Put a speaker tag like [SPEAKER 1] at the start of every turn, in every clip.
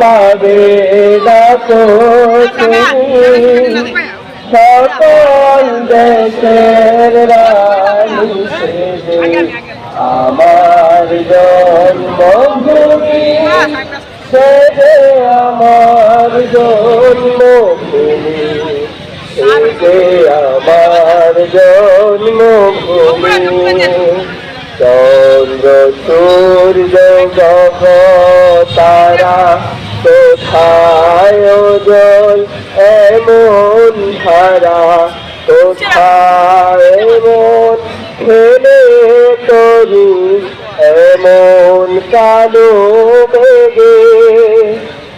[SPEAKER 1] পাবে না তো তুমি। সকল দেশের রানী আমার জন্মভূমি। সেজে আমার জন্মভূমি। সেজে আমার জন্মভূমি। চন্দ্র, সূর্য তারা কোথায় জল এমন ধারা? কোথায় এমন খেলে তরু? এমন কালো বেগে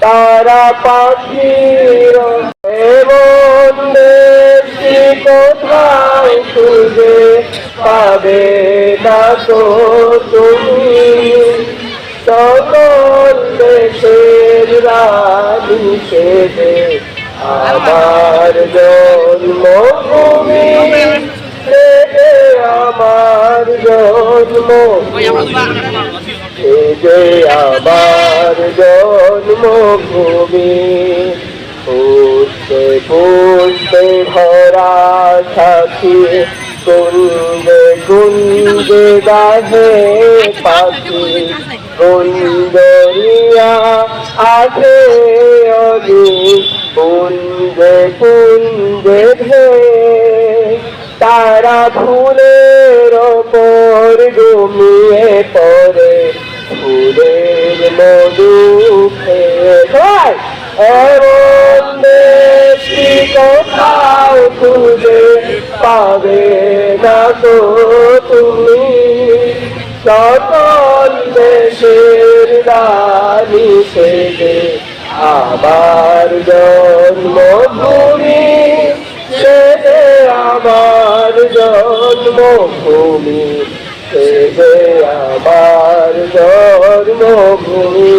[SPEAKER 1] তারা পাখির এমন কোথায় খুঁজে পাবে না তো তুমি সকল দেশের রানী সেজে আমার জন্মভূমি। আমার এই যে আমার জন্মভূমি। পুষতে পুষতে ভরা সাথী কুন্দে কুন্দে গাহে পাখি কুন্দরিয়া আছে অদি কুন্দে কুন্দে ধে তারা ফুলের ওপর ঘুমিয়ে পড়ে। ফুলের মধু খেয়ে এমন তো তুমি। সকল দেশের রানী সেজে আমার জন্মভূমি সেজে আমার জন্মভূমি সেজে আমার জন্মভূমি।